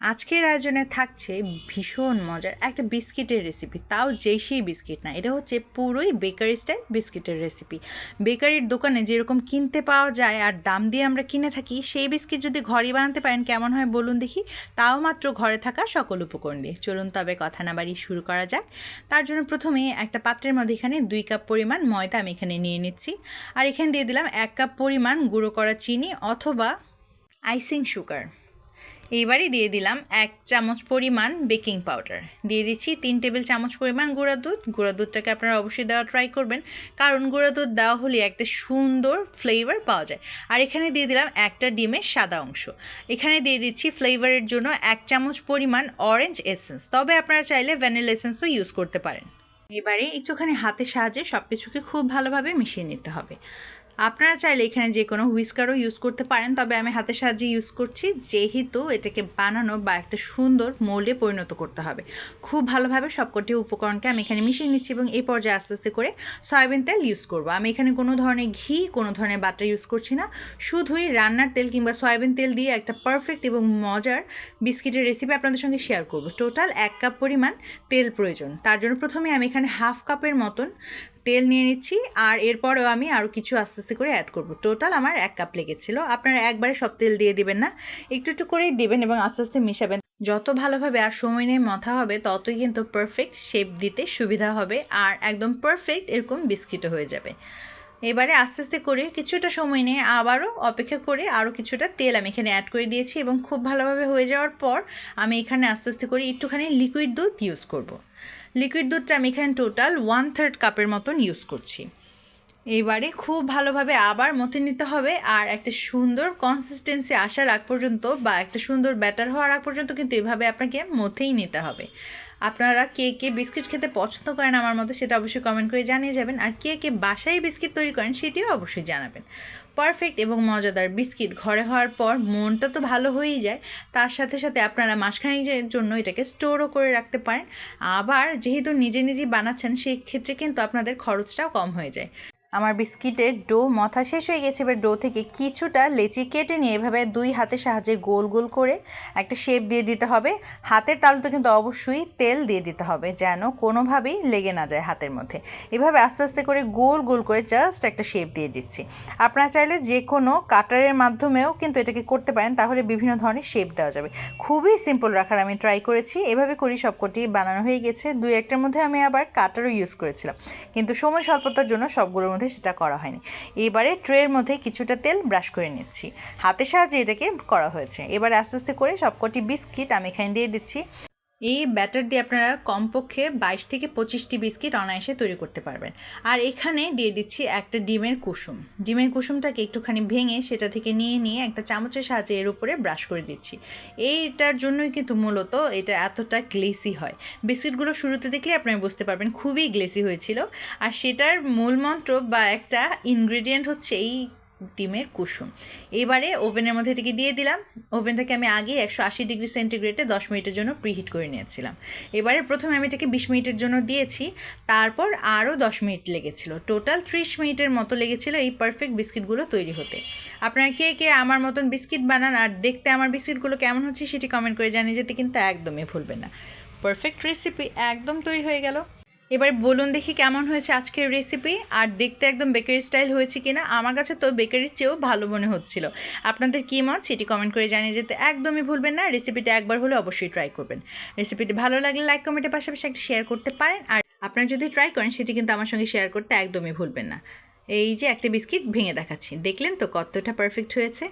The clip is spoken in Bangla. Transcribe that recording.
আজকের আয়োজনে থাকছে ভীষণ মজার একটা বিস্কিটের রেসিপি তাও যেই সেই বিস্কিট না, এটা হচ্ছে পুরোই বেকারি স্টাইল বিস্কিটের রেসিপি বেকারির দোকানে যেরকম কিনতে পাওয়া যায় আর দাম দিয়ে আমরা কিনে থাকি, সেই বিস্কিট যদি ঘরে বানাতে পারেন, কেমন হয় বলুন দেখি? তাও মাত্র ঘরে থাকা সকল উপকরণ দিয়ে। চলুন তবে কথা না বাড়ি শুরু করা যাক। তার জন্য প্রথমে একটা পাত্রের মধ্যে এখানে দুই কাপ পরিমাণ ময়দা আমি এখানে নিয়ে নিচ্ছি। আর এখানে দিয়ে দিলাম এক কাপ পরিমাণ গুঁড়ো করা চিনি অথবা আইসিং সুগার এইবারে দিয়ে দিলাম এক চামচ পরিমাণ বেকিং পাউডার। দিয়ে দিচ্ছি তিন টেবিল চামচ পরিমাণ গুঁড়া দুধ। গুঁড়া দুধটাকে আপনারা অবশ্যই দেওয়া ট্রাই করবেন, কারণ গুঁড়া দুধ দেওয়া হলে একটা সুন্দর ফ্লেভার পাওয়া যায়। আর এখানে দিয়ে দিলাম একটা ডিমের সাদা অংশ। এখানে দিয়ে দিচ্ছি ফ্লেভারের জন্য এক চামচ পরিমাণ অরেঞ্জ এসেন্স তবে আপনারা চাইলে ভ্যানিলা এসেন্সও ইউজ করতে পারেন। এবারে একটুখানি হাতের সাহায্যে সব কিছুকে খুব ভালোভাবে মিশিয়ে নিতে হবে। আপনারা চাইলে এখানে যে কোনো হুইস্কারও ইউজ করতে পারেন, তবে আমি হাতের সাহায্যে ইউজ করছি। যেহেতু এটাকে বানানো বা একটা সুন্দর মোল্ডে পরিণত করতে হবে। খুব ভালোভাবে সবকটি উপকরণকে আমি এখানে মিশিয়ে নিচ্ছি এবং এই পর্যায়ে আস্তে আস্তে করে সয়াবিন তেল ইউজ করব। আমি এখানে কোনো ধরনের ঘি, কোনো ধরনের বাটার ইউজ করছি না। শুধুই রান্নার তেল কিংবা সয়াবিন তেল দিয়ে একটা পারফেক্ট এবং মজার বিস্কিটের রেসিপি আপনাদের সঙ্গে শেয়ার করব। টোটাল এক কাপ পরিমাণ তেল প্রয়োজন। তার জন্য প্রথমে আমি এখানে হাফ কাপের মতন তেল নিয়ে নিচ্ছি। আর এরপরেও আমি আরও কিছু আস্তে আস্তে করে অ্যাড করব। টোটাল আমার এক কাপ লেগেছিলো। আপনারা একবারে সব তেল দিয়ে দিবেন না। একটু একটু করেই দিবেন এবং আস্তে আস্তে মিশাবেন। যত ভালোভাবে আর সময় নিয়ে মথা হবে, ততই কিন্তু পারফেক্ট শেপ দিতে সুবিধা হবে আর একদম পারফেক্ট এরকম বিস্কিটও হয়ে যাবে। এবারে আস্তে আস্তে করে কিছুটা সময় নিয়ে আবারও অপেক্ষা করে আরও কিছুটা তেল আমি এখানে অ্যাড করে দিয়েছি এবং খুব ভালোভাবে হয়ে যাওয়ার পর আমি এখানে আস্তে আস্তে করে একটুখানি লিকুইড দুধ ইউজ করব। লিকুইড দুধটা আমি এখানে টোটাল ওয়ান থার্ড কাপের মতন ইউজ করছি। এবারে খুব ভালোভাবে আবার মতে নিতে হবে। আর একটা সুন্দর কনসিস্টেন্সি আসার আগ পর্যন্ত বা একটা সুন্দর ব্যাটার হওয়ার আগ পর্যন্ত কিন্তু এভাবে আপনাকে মথেই নিতে হবে। আপনারা কে কে বিস্কিট খেতে পছন্দ করেন আমার মতো সেটা অবশ্যই কমেন্ট করে জানিয়ে যাবেন। আর কে কে বাসায় বিস্কিট তৈরি করেন সেটিও অবশ্যই জানাবেন। পারফেক্ট এবং মজাদার বিস্কিট ঘরে হওয়ার পর মনটা তো ভালো হয়েই যায়। তার সাথে সাথে আপনারা মাসখানেকের জন্য এটাকে স্টোরও করে রাখতে পারেন। আবার যেহেতু নিজে নিজেই বানাচ্ছেন সেই ক্ষেত্রে কিন্তু আপনাদের খরচটাও কম হয়ে যায়। আমার বিস্কিটের ডো মথা শেষ হয়ে গেছে, এবার ডো থেকে কিছুটা লেচি কেটে নিয়ে এভাবে দুই হাতের সাহায্যে গোল গোল করে একটা শেপ দিয়ে দিতে হবে। হাতের তালুতে কিন্তু অবশ্যই তেল দিয়ে দিতে হবে, যেন কোনোভাবেই লেগে না যায় হাতের মধ্যে। এভাবে আস্তে আস্তে করে গোল গোল করে জাস্ট একটা শেপ দিয়ে দিচ্ছি। আপনারা চাইলে যে কোনো কাটারের মাধ্যমেও কিন্তু এটাকে করতে পারেন, তাহলে বিভিন্ন ধরনের শেপ দেওয়া যাবে। খুবই সিম্পল রাখার আমি ট্রাই করেছি, এভাবে করি সবকটি বানানো হয়ে গেছে। দুই একটার মধ্যে আমি আবার কাটারও ইউজ করেছিলাম। কিন্তু সময় স্বল্পতার জন্য সবগুলোর মধ্যে সেটা করা হয়নি। এবারে ট্রের মধ্যে কিছুটা তেল ব্রাশ করে নিচ্ছি। হাতের সাহায্যে এটাকে করা হয়েছে। এবারে আস্তে আস্তে করে সবকটি বিস্কিট আমি এখানে দিয়ে দিচ্ছি। এই ব্যাটার দিয়ে আপনারা কমপক্ষে বাইশ থেকে পঁচিশটি বিস্কিট অনায়াসে তৈরি করতে পারবেন। আর এখানে দিয়ে দিচ্ছি একটা ডিমের কুসুম। ডিমের কুসুমটাকে একটুখানি ভেঙে সেটা থেকে নিয়ে নিয়ে একটা চামচের সাহায্যে এর উপরে ব্রাশ করে দিচ্ছি। এইটার জন্যই কিন্তু মূলত এটা এতটা গ্লেসি হয়। বিস্কিটগুলো শুরুতে দেখলে আপনারা বুঝতে পারবেন খুবই গ্লেসি হয়েছিল। আর সেটার মূল মন্ত্র বা একটা ইনগ্রেডিয়েন্ট হচ্ছে এই ডিমের কুসুম। এবারে ওভেনের মধ্যে এটাকে দিয়ে দিলাম। ওভেনটাকে আমি আগে একশো আশি ডিগ্রি সেন্টিগ্রেডে দশ মিনিটের জন্য প্রিহিট করে নিয়েছিলাম। এবারে প্রথমে আমি এটাকে বিশ মিনিটের জন্য দিয়েছি। তারপর আরও দশ মিনিট লেগেছিল। টোটাল ত্রিশ মিনিটের মতো লেগেছিল এই পারফেক্ট বিস্কিটগুলো তৈরি হতে। আপনারা কে কে আমার মতন বিস্কিট বানান আর দেখতে আমার বিস্কিটগুলো কেমন হচ্ছে সেটি কমেন্ট করে জানিয়ে যেতে কিন্তু একদমই ভুলবেন না। পারফেক্ট রেসিপি একদম তৈরি হয়ে গেল। এবার বলুন দেখি কেমন হয়েছে আজকের রেসিপি আর দেখতে একদম বেকারি স্টাইল হয়েছে কিনা, আমার কাছে তো বেকারির চেয়েও ভালো মনে হচ্ছিল। আপনাদের কী মত? সেটি কমেন্ট করে জানিয়ে যেতে একদমই ভুলবেন না রেসিপিটা একবার হলে অবশ্যই ট্রাই করবেন। রেসিপিটি ভালো লাগলে লাইক কমেন্টের পাশাপাশি একটা শেয়ার করতে পারেন, আর আপনারা যদি ট্রাই করেন, সেটি কিন্তু আমার সঙ্গে শেয়ার করতে একদমই ভুলবেন না। এই যে একটা বিস্কিট ভেঙে দেখাচ্ছি, দেখলেন তো কতটা পারফেক্ট হয়েছে?